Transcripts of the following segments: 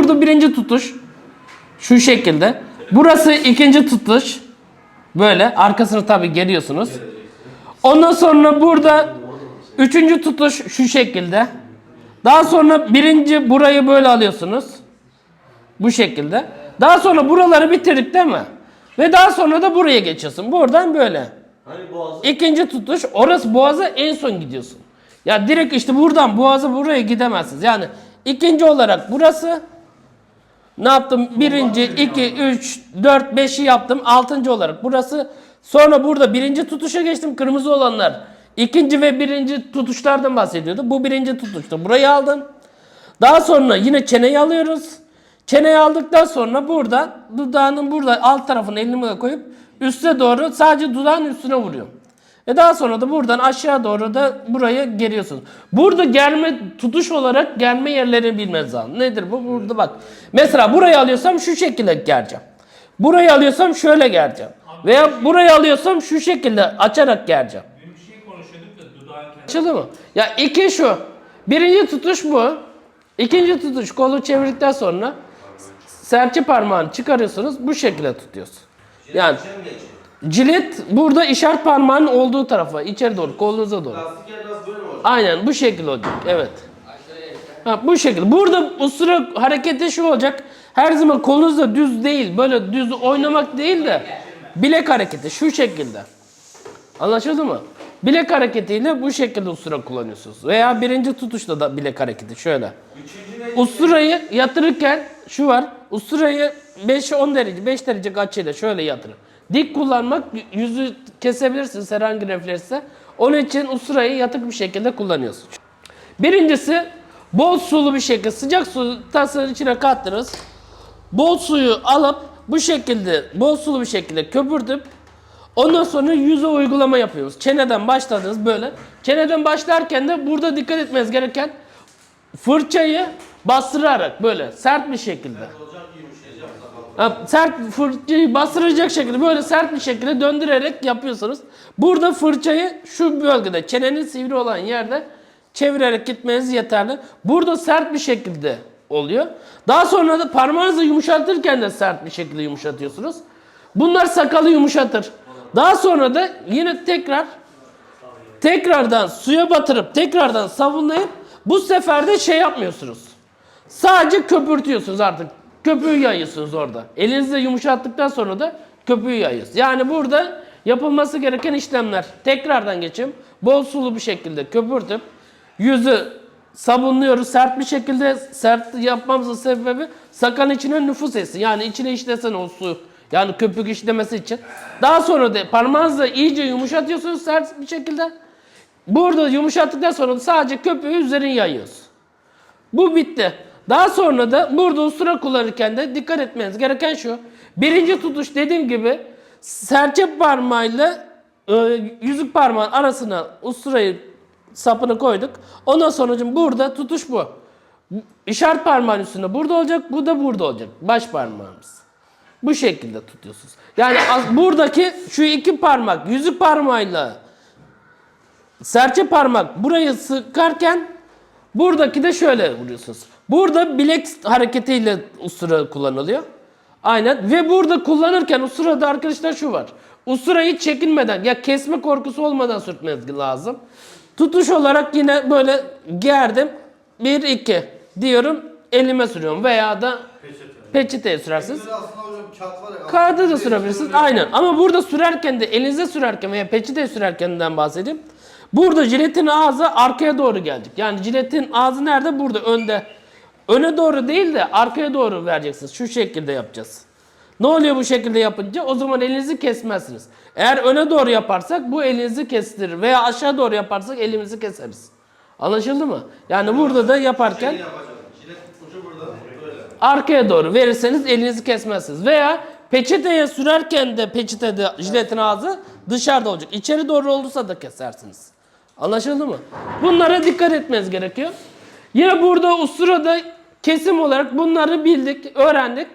burada birinci tutuş. Şu şekilde. Burası ikinci tutuş. Böyle. Arkasını tabi geliyorsunuz. Ondan sonra burada üçüncü tutuş şu şekilde. Daha sonra birinci burayı böyle alıyorsunuz. Bu şekilde. Daha sonra buraları bitirdik değil mi? Ve daha sonra da buraya geçiyorsun. Buradan böyle. Hani boğazı İkinci tutuş orası boğaza en son gidiyorsun. Ya direkt işte buradan boğaza buraya gidemezsiniz. Yani ikinci olarak burası ne yaptım? Birinci, iki, üç, dört, beşi yaptım. Altıncı olarak burası. Sonra burada birinci tutuşa geçtim. Kırmızı olanlar. İkinci ve birinci tutuşlardan bahsediyordu. Bu birinci tutuştu. Burayı aldım. Daha sonra yine çeneyi alıyoruz. Çeneyi aldıktan sonra burada dudağının burada alt tarafını elimi de koyup üste doğru sadece dudağın üstüne vuruyorum. Ve daha sonra da buradan aşağı doğru da buraya geriyorsunuz. Burada germe tutuş olarak germe yerlerini bilmeniz lazım. Nedir bu? Burada bak. Mesela burayı alıyorsam şu şekilde gereceğim. Burayı alıyorsam şöyle gereceğim. Veya burayı alıyorsam şu şekilde açarak. Dün bir şey konuşuyorduk da dudağın kenarı. Açıldı mı? Ya iki şu. Birinci tutuş bu. İkinci tutuş kolu çevirdikten sonra serçe parmağını çıkarıyorsunuz. Bu şekilde tutuyorsun. Yani mi geçiyor? Cilet burada işaret parmağının olduğu tarafa, içeri doğru, kolunuza doğru. Lastik yer biraz böyle mi olacak? Aynen bu şekilde olacak. Evet. Ha, bu şekilde. Burada o sıra hareketi şu olacak. Her zaman kolunuz da düz değil. Böyle düz oynamak değil de bilek hareketi şu şekilde. Anlaşıldı mı? Bilek hareketiyle bu şekilde ustura kullanıyorsunuz. Veya birinci tutuşta da bilek hareketi şöyle. Usturayı yatırırken şu var. Usturayı 5-10 derece, 5 derece açıyla şöyle yatırın. Dik kullanmak yüzü kesebilirsiniz herhangi refleksle. Onun için usturayı yatık bir şekilde kullanıyorsunuz. Birincisi bol sulu bir şekilde sıcak su tasının içine kattınız. Bol suyu alıp bu şekilde bol sulu bir şekilde köpürtüp ondan sonra yüze uygulama yapıyoruz. Çeneden başladınız böyle. Çeneden başlarken de burada dikkat etmeniz gereken fırçayı bastırarak böyle sert bir şekilde. Sakal. Sert fırçayı bastıracak şekilde böyle sert bir şekilde döndürerek yapıyorsunuz. Burada fırçayı şu bölgede çenenin sivri olan yerde çevirerek gitmeniz yeterli. Burada sert bir şekilde oluyor. Daha sonra da parmağınızı yumuşatırken de sert bir şekilde yumuşatıyorsunuz. Bunlar sakalı yumuşatır. Daha sonra da yine tekrar tekrardan suya batırıp tekrardan sabunlayıp bu sefer de şey yapmıyorsunuz. Sadece köpürtüyorsunuz artık. Köpüğü yayıyorsunuz orada. Elinizle yumuşattıktan sonra da köpüğü yayıyorsunuz. Yani burada yapılması gereken işlemler. Tekrardan geçeyim. Bol sulu bir şekilde köpürtüp yüzü sabunluyoruz sert bir şekilde. Sert yapmamızın sebebi sakalın içine nüfus etsin. Yani içine işlesin o su. Yani köpük işlemesi için. Daha sonra da parmağınızla iyice yumuşatıyorsunuz sert bir şekilde. Burada yumuşattıktan sonra sadece köpüğü üzerine yayıyoruz. Bu bitti. Daha sonra da burada ustura kullanırken de dikkat etmeniz gereken şu. Birinci tutuş dediğim gibi serçe parmağıyla e, yüzük parmağın arasına usturayı sapını koyduk. Ondan sonra burada tutuş bu. İşaret parmağın üstünde burada olacak, bu da burada olacak. Baş parmağımız. Bu şekilde tutuyorsunuz. Yani buradaki şu iki parmak yüzük parmağıyla serçe parmak burayı sıkarken buradaki de şöyle vuruyorsunuz. Burada bilek hareketiyle ustura kullanılıyor. Aynen ve burada kullanırken usturada arkadaşlar şu var. Usturayı çekinmeden ya kesme korkusu olmadan sürtmeniz lazım. Tutuş olarak yine böyle gerdim. 1 2 diyorum elime sürüyorum veya da peçeteye sürersiniz. Kağıda da sürebilirsiniz. Aynen. Ama burada sürerken de elinize sürerken veya peçete sürerkenden bahsedeyim. Burada jiletin ağzı arkaya doğru gelecek. Yani jiletin ağzı nerede? Burada önde. Öne doğru değil de arkaya doğru vereceksiniz. Şu şekilde yapacağız. Ne oluyor bu şekilde yapınca? O zaman elinizi kesmezsiniz. Eğer öne doğru yaparsak bu elinizi kestirir. Veya aşağı doğru yaparsak elimizi keseriz. Anlaşıldı mı? Yani burada da yaparken Şey arkaya doğru verirseniz elinizi kesmezsiniz. Veya peçeteye sürerken de peçetede jiletin ağzı dışarıda olacak. İçeri doğru olursa da kesersiniz. Anlaşıldı mı? Bunlara dikkat etmeniz gerekiyor. Yine burada usturada kesim olarak bunları bildik, öğrendik.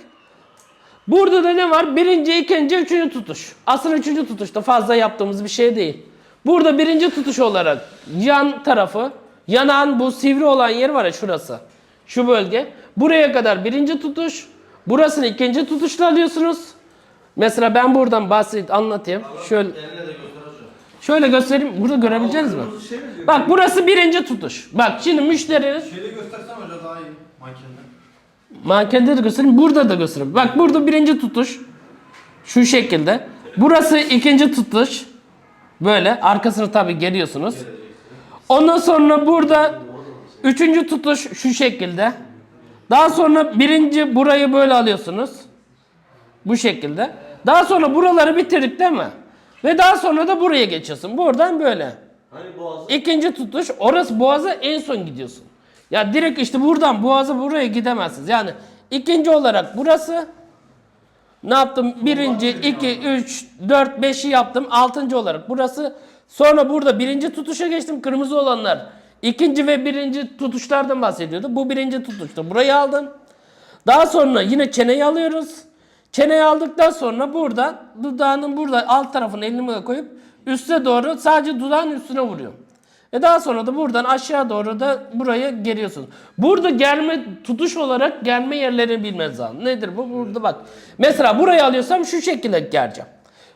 Burada da ne var? Birinci, ikinci, üçüncü tutuş. Aslında üçüncü tutuşta fazla yaptığımız bir şey değil. Burada birinci tutuş olarak yan tarafı, yanan bu sivri olan yer var ya şurası. Şu bölge. Buraya kadar birinci tutuş. Burasını ikinci tutuşla alıyorsunuz. Mesela ben buradan basit anlatayım. Şöyle şöyle göstereyim. Burada görebileceğiniz mi? Bak burası birinci tutuş. Bak şimdi müşterinin Şeyde göstersem. Mankende. Mankende de göstereyim. Burada da göstereyim. Bak burada birinci tutuş. Şu şekilde. Burası ikinci tutuş. Böyle. Arkasını tabi geliyorsunuz. Ondan sonra burada üçüncü tutuş şu şekilde. Daha sonra birinci burayı böyle alıyorsunuz. Bu şekilde. Daha sonra buraları bitirdik değil mi? Ve daha sonra da buraya geçiyorsun. Buradan böyle. Hani boğazı İkinci tutuş orası boğaza en son gidiyorsun. Ya direkt işte buradan boğaza buraya gidemezsiniz. Yani ikinci olarak burası ne yaptım? Birinci, iki, üç, dört, beşi yaptım. Altıncı olarak burası. Sonra burada birinci tutuşa geçtim. Kırmızı olanlar. İkinci ve birinci tutuşlardan bahsediyordu. Bu birinci tutuştu. Burayı aldım. Daha sonra yine çeneyi alıyoruz. Çeneyi aldıktan sonra burada dudağının burada alt tarafını elime koyup üste doğru sadece dudağın üstüne vuruyorum. Ve daha sonra da buradan aşağı doğru da buraya geliyorsunuz. Burada germe tutuş olarak germe yerlerini bilmeniz lazım. Nedir bu? Burada bak. Mesela burayı alıyorsam şu şekilde gereceğim.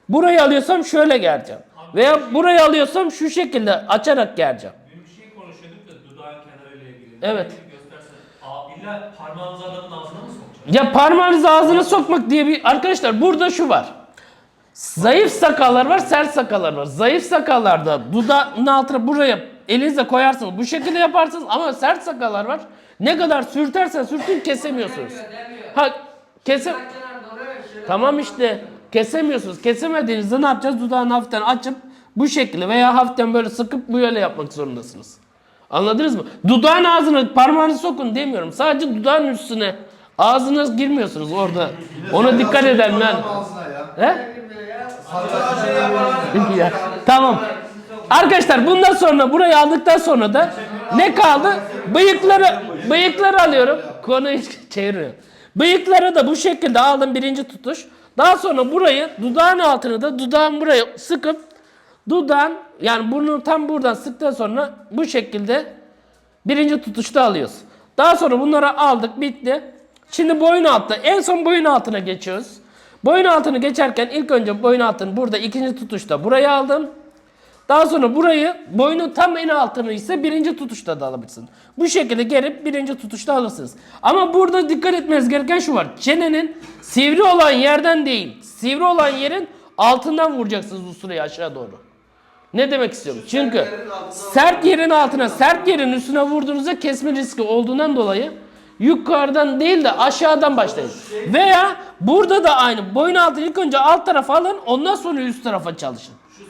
Burayı alıyorsam şöyle gereceğim. Veya burayı alıyorsam şu şekilde açarak gereceğim. Dün bir şey konuşuyorduk da dudağın kenarıyla ilgili. Evet. İlla parmağınızı adamın ağzına mı sokacaksın? Ya parmağınızı ağzına sokmak diye bir... Arkadaşlar burada şu var. Zayıf sakallar var, sert sakallar var. Zayıf sakallarda dudağın altına buraya elinizle koyarsınız. Bu şekilde yaparsınız ama sert sakallar var. Ne kadar sürtersen sürtün kesemiyorsunuz. Ha kese... Tamam işte kesemiyorsunuz. Kesemediğinizde ne yapacağız? Dudağını hafiften açıp bu şekilde veya hafiften böyle sıkıp böyle yapmak zorundasınız. Anladınız mı? Dudağın ağzına parmağınızı sokun demiyorum. Sadece dudağın üstüne ağzına girmiyorsunuz orada. Ona dikkat edelim yani. He? Ya, tamam. Arkadaşlar bundan sonra burayı aldıktan sonra da ne kaldı? Bıyıkları bıyıkları alıyorum. Konuyu hiç çevirmiyorum. Bıyıkları da bu şekilde aldım birinci tutuş. Daha sonra burayı dudağın altını da dudağın buraya sıkıp dudağın yani burnunu tam buradan sıktıktan sonra bu şekilde birinci tutuşta alıyoruz. Daha sonra bunları aldık bitti. Şimdi boyun altı. En son boyun altına geçiyoruz. Boyun altını geçerken ilk önce boyun altını burada ikinci tutuşta buraya aldım. Daha sonra burayı boynun tam en altını ise birinci tutuşta da alabilirsin. Bu şekilde gelip birinci tutuşta alırsınız. Ama burada dikkat etmeniz gereken şu var. Çenenin sivri olan yerden değil, sivri olan yerin altından vuracaksınız usulayı aşağı doğru. Ne demek istiyorum? Çünkü sert yerin altına, sert yerin üstüne vurduğunuzda kesme riski olduğundan dolayı yukarıdan değil de aşağıdan başlayın. Veya burada da aynı. Boyun altı ilk önce alt tarafa alın, ondan sonra üst tarafa çalışın.